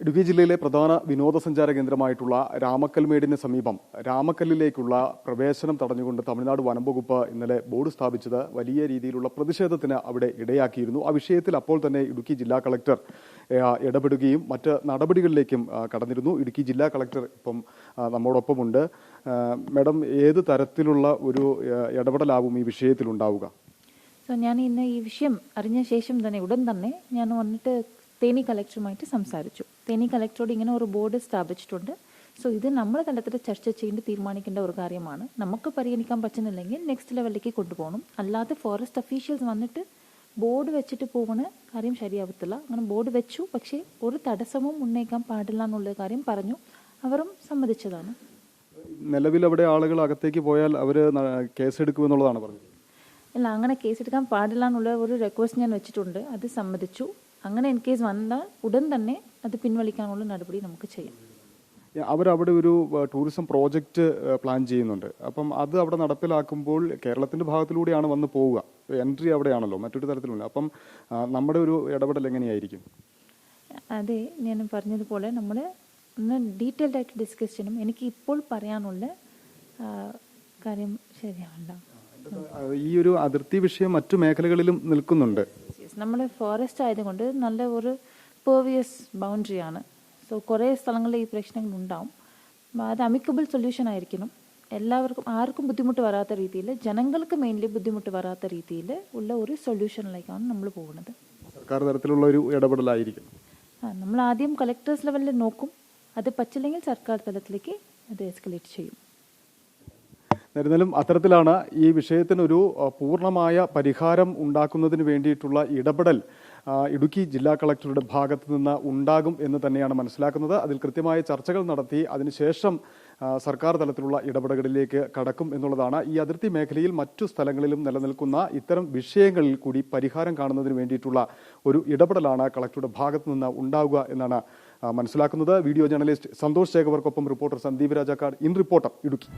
ഇടുക്കി ജില്ലയിലെ പ്രധാന വിനോദസഞ്ചാര കേന്ദ്രമായിട്ടുള്ള രാമക്കൽമേടിന് സമീപം രാമക്കല്ലിലേക്കുള്ള പ്രവേശനം തടഞ്ഞുകൊണ്ട് തമിഴ്നാട് വനം വകുപ്പ് ഇന്നലെ ബോർഡ് സ്ഥാപിച്ചത് വലിയ രീതിയിലുള്ള പ്രതിഷേധത്തിന് അവിടെ ഇടയാക്കിയിരുന്നു. ആ വിഷയത്തിൽ അപ്പോൾ തന്നെ ഇടുക്കി ജില്ലാ കളക്ടർ ഇടപെടുകയും മറ്റ് നടപടികളിലേക്കും കടന്നിരുന്നു. ഇടുക്കി ജില്ലാ കളക്ടർ ഇപ്പം നമ്മോടൊപ്പമുണ്ട്. മാഡം ഏത് തരത്തിലുള്ള ഒരു ഇടപെടലാവും ഈ വിഷയത്തിൽ ഉണ്ടാവുക സോ ഞാൻ ഇന്ന് ഈ വിഷയം അറിഞ്ഞ ശേഷം തന്നെ ഉടൻ തന്നെ ഞാൻ വന്നിട്ട് തേനി കളക്ടറുമായിട്ട് സംസാരിച്ചു. തേനി കളക്ടറോട് ഇങ്ങനെ ഒരു ബോർഡ് സ്ഥാപിച്ചിട്ടുണ്ട്. സോ ഇത് നമ്മൾ തലത്തിൽ ചർച്ച ചെയ്യേണ്ടി തീരുമാനിക്കേണ്ട ഒരു കാര്യമാണ്. നമുക്ക് പരിഗണിക്കാൻ പറ്റുന്നില്ലെങ്കിൽ നെക്സ്റ്റ് ലെവലിലേക്ക് കൊണ്ടുപോകണം. അല്ലാതെ ഫോറസ്റ്റ് ഒഫീഷ്യൽസ് വന്നിട്ട് ബോർഡ് വെച്ചിട്ട് പോകുന്ന കാര്യം ശരിയാവത്തില്ല. അങ്ങനെ ബോർഡ് വെച്ചു പക്ഷേ ഒരു തടസ്സവും ഉന്നയിക്കാൻ പാടില്ല എന്നുള്ള കാര്യം പറഞ്ഞു. അവരും സമ്മതിച്ചതാണ്. നിലവിൽ അവിടെ ആളുകൾ അകത്തേക്ക് പോയാൽ അവർ കേസെടുക്കുമെന്നുള്ളതാണ് പറഞ്ഞത്. അല്ല അങ്ങനെ കേസെടുക്കാൻ പാടില്ല എന്നുള്ള ഒരു റിക്വസ്റ്റ് ഞാൻ വെച്ചിട്ടുണ്ട്. അത് സമ്മതിച്ചു. അങ്ങനെ ഇൻ കേസ് വന്നാൽ ഉടൻ തന്നെ അത് പിൻവലിക്കാനുള്ള നടപടി നമുക്ക് ചെയ്യാം. അവർ അവിടെ ഒരു ടൂറിസം പ്രോജക്റ്റ് പ്ലാൻ ചെയ്യുന്നുണ്ട്. അപ്പം അത് അവിടെ നടപ്പിലാക്കുമ്പോൾ കേരളത്തിന്റെ ഭാഗത്തിലൂടെയാണ് വന്ന് പോവുക. എൻട്രി അവിടെയാണല്ലോ മറ്റൊരു തരത്തിലുണ്ട്. അപ്പം നമ്മുടെ ഒരു ഇടപെടൽ എങ്ങനെയായിരിക്കും? അതെ ഞാൻ പറഞ്ഞതുപോലെ നമ്മൾ ഒന്ന് ഡീറ്റെയിൽഡ് ആയിട്ട് ഡിസ്കസ് ചെയ്യണം. എനിക്ക് ഇപ്പോൾ പറയാനുള്ള കാര്യം ശരിയാവണ്ട. ഈ ഒരു അതിർത്തി വിഷയം മറ്റു മേഖലകളിലും നിൽക്കുന്നുണ്ട്. നമ്മൾ ഫോറസ്റ്റ് ആയതുകൊണ്ട് നല്ല ഒരു പെർവിയസ് ബൗണ്ടറിയാണ് സോ കുറേ സ്ഥലങ്ങളിൽ ഈ പ്രശ്നങ്ങൾ ഉണ്ടാവും. അത് അമിക്കബിൾ സൊല്യൂഷൻ ആയിരിക്കണം. എല്ലാവർക്കും ആർക്കും ബുദ്ധിമുട്ട് വരാത്ത രീതിയിൽ ജനങ്ങൾക്ക് മെയിൻലി ബുദ്ധിമുട്ട് വരാത്ത രീതിയിൽ ഉള്ള ഒരു സൊല്യൂഷനിലേക്കാണ് നമ്മൾ പോകുന്നത്. സർക്കാർ തലത്തിലുള്ള ഒരു ഇടപെടലായിരിക്കും. ആ നമ്മൾ ആദ്യം കളക്ടേഴ്സ് ലെവലിൽ നോക്കും. അത് പറ്റില്ലെങ്കിൽ സർക്കാർ തലത്തിലേക്ക് അത് എസ്കലേറ്റ് ചെയ്യും. എന്നിരുന്നാലും അത്തരത്തിലാണ് ഈ വിഷയത്തിനൊരു പൂർണമായ പരിഹാരം ഉണ്ടാക്കുന്നതിന് വേണ്ടിയിട്ടുള്ള ഇടപെടൽ ഇടുക്കി ജില്ലാ കളക്ടറുടെ ഭാഗത്തു നിന്ന് ഉണ്ടാകും എന്ന് തന്നെയാണ് മനസ്സിലാക്കുന്നത്. അതിൽ കൃത്യമായ ചർച്ചകൾ നടത്തി അതിനുശേഷം സർക്കാർ തലത്തിലുള്ള ഇടപെടലുകളിലേക്ക് കടക്കും എന്നുള്ളതാണ്. ഈ അതിർത്തി മേഖലയിൽ മറ്റു സ്ഥലങ്ങളിലും നിലനിൽക്കുന്ന ഇത്തരം വിഷയങ്ങളിൽ കൂടി പരിഹാരം കാണുന്നതിന് വേണ്ടിയിട്ടുള്ള ഒരു ഇടപെടലാണ് കളക്ടറുടെ ഭാഗത്തു നിന്ന് ഉണ്ടാവുക എന്നാണ് മനസ്സിലാക്കുന്നത്. വീഡിയോ ജേർണലിസ്റ്റ് സന്തോഷ് ശേഖവർക്കൊപ്പം reporter Sandeep Rajakkad. In reporter Idukki.